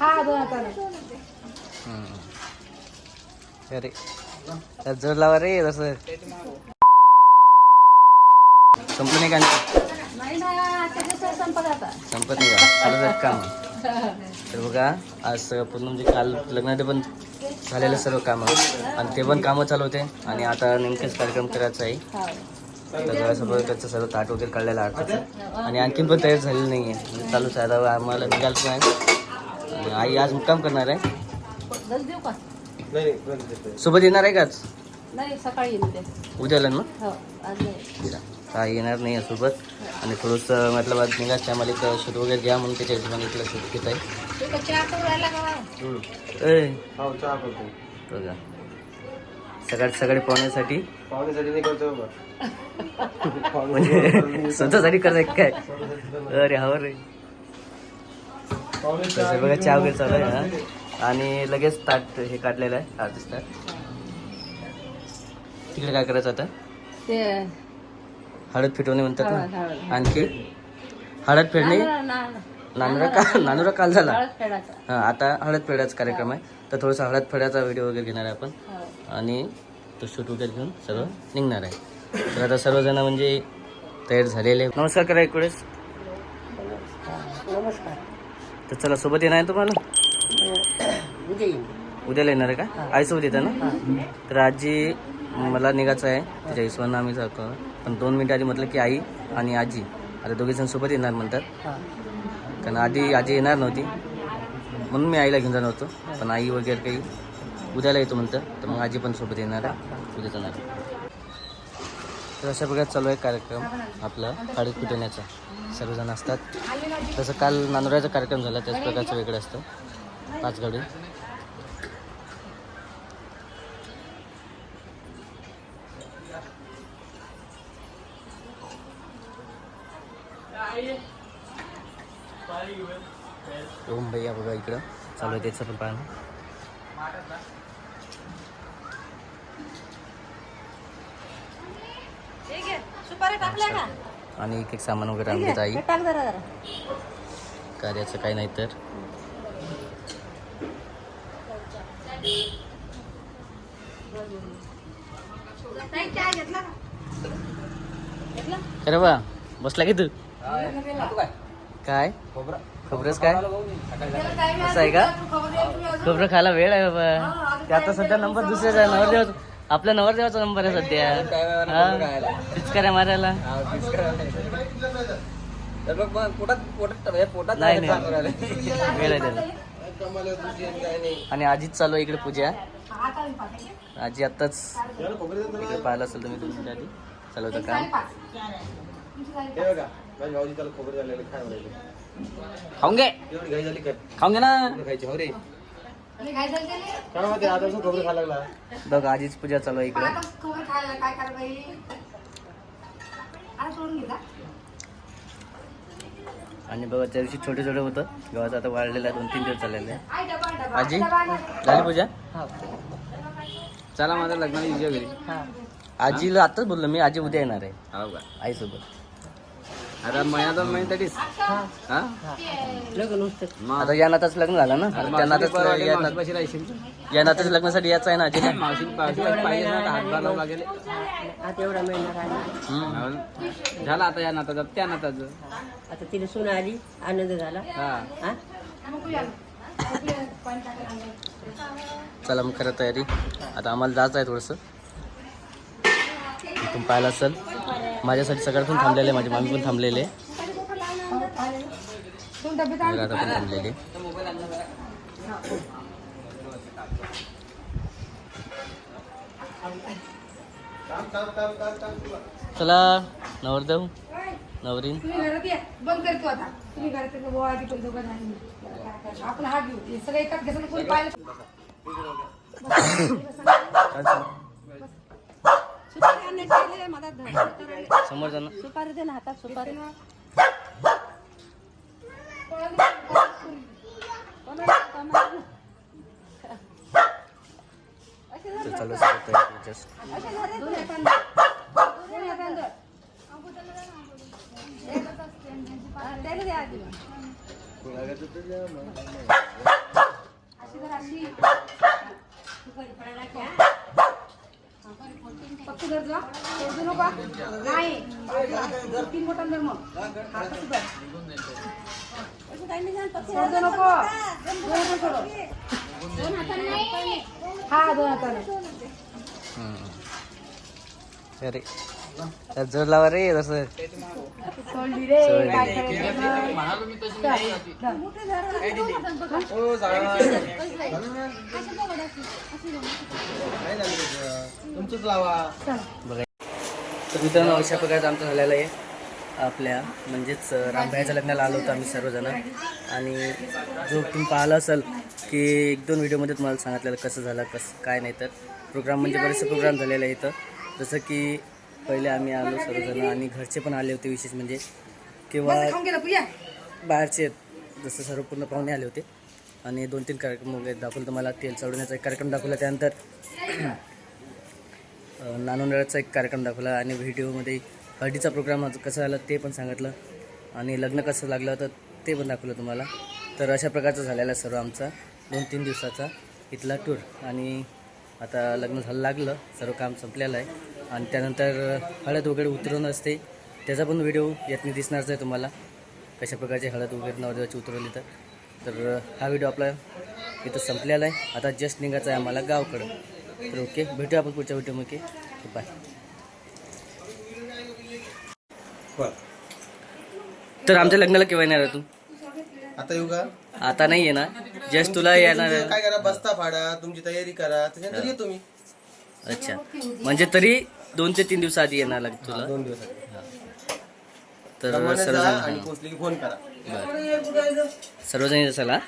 हा दोन हाताने हम्म. अरे जोर लावा रे तसं. संपलं नाही का संपत संपत नाही का? काम. तर बघा आज पूर्ण म्हणजे काल लग्नात पण झालेलं सर्व कामं. आणि ते पण कामं चालू होते. आणि आता नेमकेच कार्यक्रम करायचा आहे. तर त्याचं सर्व ताट वगैरे काढलेलं आहे. आणि आणखीन पण तयार झालेलं नाही आहे चालूच आहे. आम्हाला निघायचं आहे. आणि आई आज मुक्काम करणार आहे. दस देऊ का? सोबत येणार आहे काच नाही सकाळी उद्याला ना? हो आज नाही. काय येणार नाही आहे सोबत. आणि थोडंसं मतलब आज निघाच आम्हाला एक शूट वगैरे घ्या म्हणून त्याच्या हिशोबाने इकडे शूट घेत आहे. तू का चहा करू राहिला का बा? ए, हो चहा करतो. बघा. सकाळ सकाळी पाहुण्यासाठी. पाहुण्यासाठी नाही करतो बाबा म्हणजे स्वतःसाठी करायचं काय? अरे हा रे. तसं बघा चहा वगैरे चालू आहे हा. आणि लगेच ताट हे काढलेलं आहे आर्टिस्ट तिकडे काय करायचं आता? ते हळद फिटवणे म्हणतात ना. आणखी? हळद फेडणे ना- नानुरा का नानुरा काल झाला. फेडायचा. हा आता हळद फेडायचा कार्यक्रम आहे. तर थोडासा हळद फेडाचा व्हिडिओ वगैरे घेणार आहे आपण. आणि तो शूट वगैरे घेऊन सर्व निघणार आहे. तर आता सर्वजण म्हणजे तयार झालेले. नमस्कार करा एक वेळेस. नमस्कार. तर चला सोबत येणार आहे तुम्हाला? उद्याला येणार आहे का? आईसोबत येतं ना? तर आजी मला निघायचं आहे. त्याच्या हिशोबानं आम्ही जातो. पण दोन मिनिटं आधी म्हटलं की आई आणि आजी. आता दोघे जण सोबत येणार म्हणतात. कारण आधी आजी येणार नव्हती. म्हणून मी आईला घेऊन जाणार होतो. पण आई वगैरे काही उद्याला येतो म्हणतं तर मग आजी पण सोबत येणार आहे. उद्या जाणार तर अशा प्रकारे चालू आहे कार्यक्रम आपला हळद पिटवण्याचा सर्वजण असतात. तसं काल नांदुराचा कार्यक्रम झाला त्याच प्रकारचं वेगळं असतं. पाच गाडी. ओम भैया बघा इकडं. चालू आहे त्याचं पण पाहणं. सुपारी टाकल्या का? आणि एक एक सामान वगैरे आणतात आई. कार्याचं काही नाही तर. अरे बा बसला की तू? काय? खबरच काय? असं आहे का? खबरं खायला वेळ आहे बाबा. ते आता सध्या नंबर दुसऱ्याचा आहे नवरदेवाचा आपल्या नवरदेवाचा नंबर आहे सध्या. हा? पिचकाऱ्या मारायला. आणि आजीच चालू आहे इकडे पूजा. आजी आत्ताच इकडे पाहिलं असेल तुम्ही दोन मिनिटं आधी. चालू होतं काम. हे खाऊन घे. खाऊन घे ना. खायची हो रे. काय माहिती आता असं खोबरं खायला लागला. बघ आजीच पूजा चालू आहे इकडे. आणि बघा त्या दिवशी छोटे छोटे होतं. गव्हाचं आता वाढलेलं आहे दोन तीन दिवस चाललेलं आहे. आजी झाली पूजा? चला माझं लग्नाला घरी. आजीला आताच बोललो मी आजी उद्या येणार आहे. हो का? आईसोबत. आता महिन्यासाठीच हा. या नाताच लग्न झालं ना? आता त्या नाताच या नात- या नाताच लग्नासाठी यायचं आहे ना आता एवढा महिना राहिला. हम्म. झाला आता या नाताचं त्या नाताचं. आता तिला सून आली आनंद झाला. हा. हा? चला मग करा तयारी. आता आम्हाला जायचं आहे थोडंसं. तुम्ही पाहिलं असेल माझ्यासाठी सगळं पण थांबलेले माझी मामी पण थांबलेले. राधा पण थांबलेली चला नवरदेव नवरीन बंद करतो आता तुम्ही घरात दोघं. आपण हा घेऊ सगळं एकाच घेतलं कोणी पाहिलं समोर जाणं सुपारी दे ना हातात सुपारी. चालू अशी जर अशी जा. सोडू नका. नाही. तीन बोटां धर मग. हा कसं सोडू नको. दोन हात सोडव. हा दोन हाताने. अरे. जोर लावा रे तसं सोडली तुमचंच लावा बघा तर मित्रांनो अशा प्रकारचं आमचं झालेलं आहे. आपल्या म्हणजेच रामभाईच्या लग्नाला आलो होतो आम्ही सर्वजण. आणि जो तुम्ही पाहिला असाल की एक दोन व्हिडिओमध्ये तुम्हाला सांगितलेलं कसं झालं कसं काय नाही तर. प्रोग्राम म्हणजे बरेचसे प्रोग्राम झालेले आहेत इथं. जसं की पहिले आम्ही आलो सर्वजण आणि घरचे पण आले होते विशेष म्हणजे. किंवा बाहेरचे जसं सर्व पूर्ण पाहुणे आले होते. आणि दोन तीन कार्यक्रम वगैरे दाखवलं तुम्हाला तेल चढवण्याचा एक कार्यक्रम दाखवला त्यानंतर. अं, नानोनळाचा एक कार्यक्रम दाखवला आणि व्हिडिओमध्ये हळदीचा प्रोग्राम कसं झाला ते पण सांगितलं. आणि लग्न कसं लागलं तर ते पण दाखवलं तुम्हाला. तर अशा प्रकारचं झालेला सर्व आमचा दोन तीन दिवसाचा इथला टूर आणि आता लग्न झालं लागलं सर्व काम संपलेलं आहे. आणि त्यानंतर हळद वगैरे उतरवणं असते. त्याचा पण व्हिडिओ यातनी दिसणारच आहे तुम्हाला. कशा प्रकारची हळद वगैरे नवदेवाची उतरवली तर. तर हा व्हिडिओ आपला इथं संपलेला आहे. आता जस्ट निघायचं आहे आम्हाला गावकडं. तर ओके भेटूया आपण पुढच्या व्हिडिओमध्ये बाय. तर आमच्या लग्नाला केव्हा येणार आहे तू? आता येऊ का? आता नाही येणार. जस्ट तुला येणार काय करा बस्ता फाडा तुमची तयारी करा त्याच्यानंतर येतो मी. अच्छा. म्हणजे तरी दोन ते तीन दिवसाआधी येणार लागेल तुला. दोन दिवस तर सर्वजण आणि पोहोचले की फोन करा. सर्वजण येत असाल हा?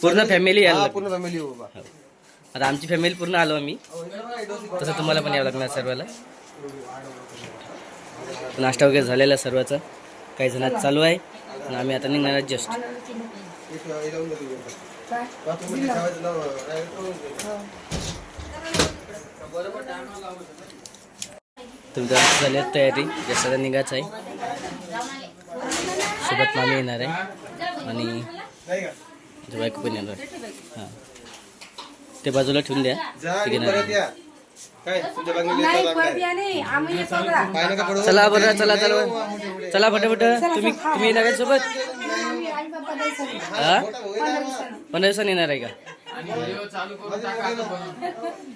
पूर्ण फॅमिली यायला हा, लागेल. पूर्ण फॅमिली येऊ बाबा आता आमची फॅमिली पूर्ण आलो आम्ही. तसं तुम्हाला पण यावं लागणार सर्वाला. नाश्ता वगैरे झालेला आहे सर्वाचा. काही जणात चालू आहे. आणि आम्ही आता निघणार जस्ट तुमच्या झाली आहे तयारी जसं निघायचं आहे सोबत मामी येणार आहे. आणि नाही का तुझ्या बायको पण येणार आहे. हां. ते बाजूला ठेवून द्या घेणार. चला बरं चला चला हो. चला फटाफट तुम्ही तुम्ही येणार आहे सोबत. हा. पंधरा दिवसांनी. येणार आहे का?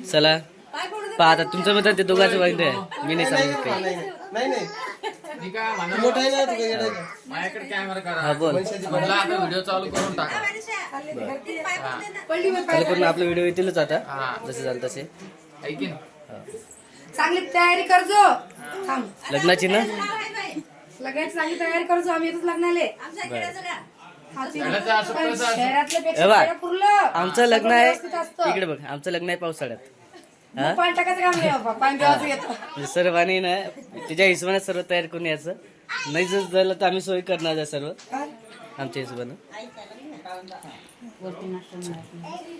चालू. पहा आता तुमचं म्हणतात ते दोघांचं वाईट आहे मी नाही सांगत काही नाही मोठा आहे ना का? माझ्याकडे कॅमेरा हा करा बोल म्हणलं आता व्हिडिओ चालू करून टाका. पडली बाई चालेल पूर्ण आपले व्हिडिओ येतीलच आता. हा. जसे झालं तसे. ऐकीन चांगली तयारी करजो. थांब. लग्नाची ना? लगायची चांगली तयारी करजो. आम्ही येतच लग्नाले. ते- घराचं असं पण कसं असं? शहरातल्या पेक्षा हे बघ, खेड्यात पुरलं. आमचं लग्न आहे. व्यवस्थित असतं. इकडे बघ आमचं लग्न आहे पावसाळ्यात. हा? मग पाणी टाकायचं काम नाही बाबा पाणी प्यायचं येतं म्हणजे सर्व आणि ना तिच्या हिशोबाने सर्व तयार करून यायचं. नाही जर झालं तर आम्ही सोय करणार आहे सर्व. आमच्या हिशोबानं.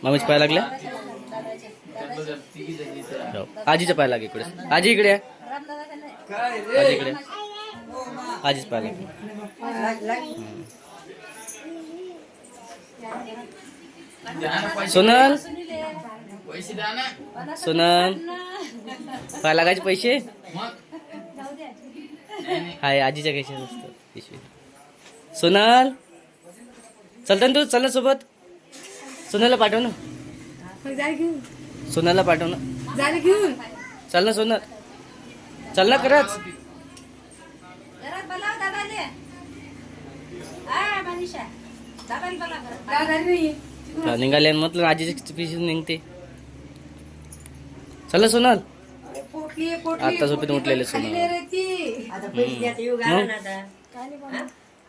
मामीच पाय लागल्या. हो. आजीच्या पाय लागे इकडे. आजी इकडे आहे. आजी इकडे. आजीच पाय लागले. सोनल? पैसे द्या ना. सोनल पाय लागायचे पैसे? मग? हाय आजीच्या कशात असतं पिशवी. सोनल चलता ना तू चल ना सोबत. सोनलला पाठव ना. सोनलला पाठव ना. जायला घेऊन. चल ना सोनल. चल ना खरंच. निघाले म्हटलं आजीची पिशवी निघते. चल सोनल. पोटली पोटली आता पोटली उठलेले पण खाली सोनं. नाही रहती. आता पैसे द्या तर येऊ घाला ना आता. काय नाही बाबा.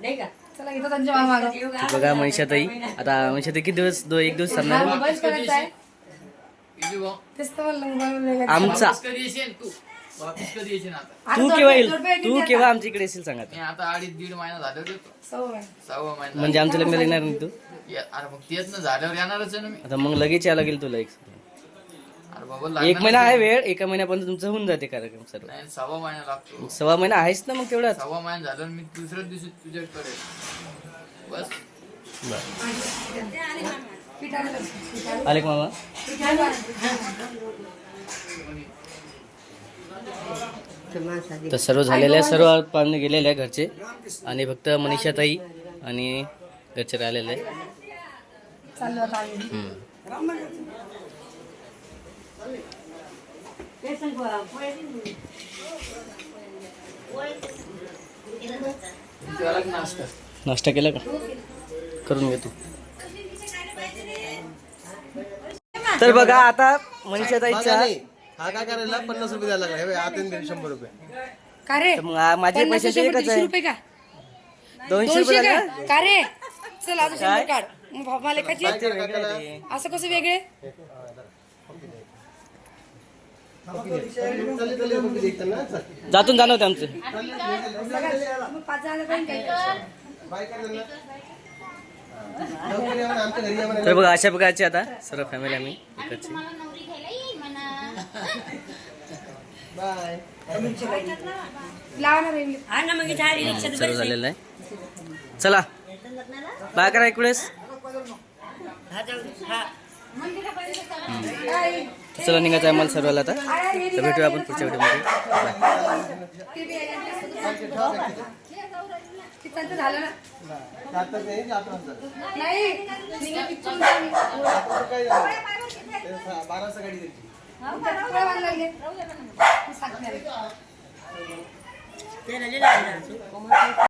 नाही का? चला घेतो त्यांच्या मामाला येऊ घाला. बघा मनीषाताई आता मनीषाताई किती दिवस दो एक दिवस चालणार आमचा. तू? केव्हा येईल? तू केव्हा. आमच्या इकडे येशील सांगा मी आता अडीच दीड महिना महिना. म्हणजे आमचं लग्न येणार नाही तू? तेच ना झाल्यावर येणारच आहे ना मी. आता मग लगेच यायला लागेल तुला एक. बाबा एक महिना आहे वेळ एका महिन्यापर्यंत तुमचं होऊन जाते कार्यक्रम सर्व नाही सव्वा महिना लागतो. सव्वा महिना आहेच ना मग तेवढाच. सव्वा महिना झाल्यावर मी दुसऱ्या दिवशी तुझ्याकडे बस. मामा. तर सर्व झालेले आहे सर्व पाहुणे गेलेले आहे घरचे. आणि फक्त मनीषाताई आणि घरचे राहिलेले आहे. चाललो आता आम्ही. हम्म. ते सांग बा, पोहे दिली. त्याला नाश्ता नाश्ता केला का? करून घे तू. तर बघा आता मनीषाताईचा नाही. हा काय करायला? पन्नास रुपये द्यायला लागला. आतून घरी शंभर रुपये. का रे? तर मग आ- माझे पन्नास पैसे शंभर एकच दीडशे आहे. रुपये का? दोनशे दोनशे रुपये का लागले? का रे? चल? शंभर काढ. मग ते. असं कसं वेगळे? घरी या म्हणा. तर बघा अशा प्रकारचे आता सर्व फॅमिली आम्ही इकडचे. हा सर्व झालेलं आहे चला बाय करा हा. हा काय? चला निघायचं आहे मला सर्वाला आता. हे तर भेटूया आपण पुढच्या व्हिडिओमध्ये. बाय.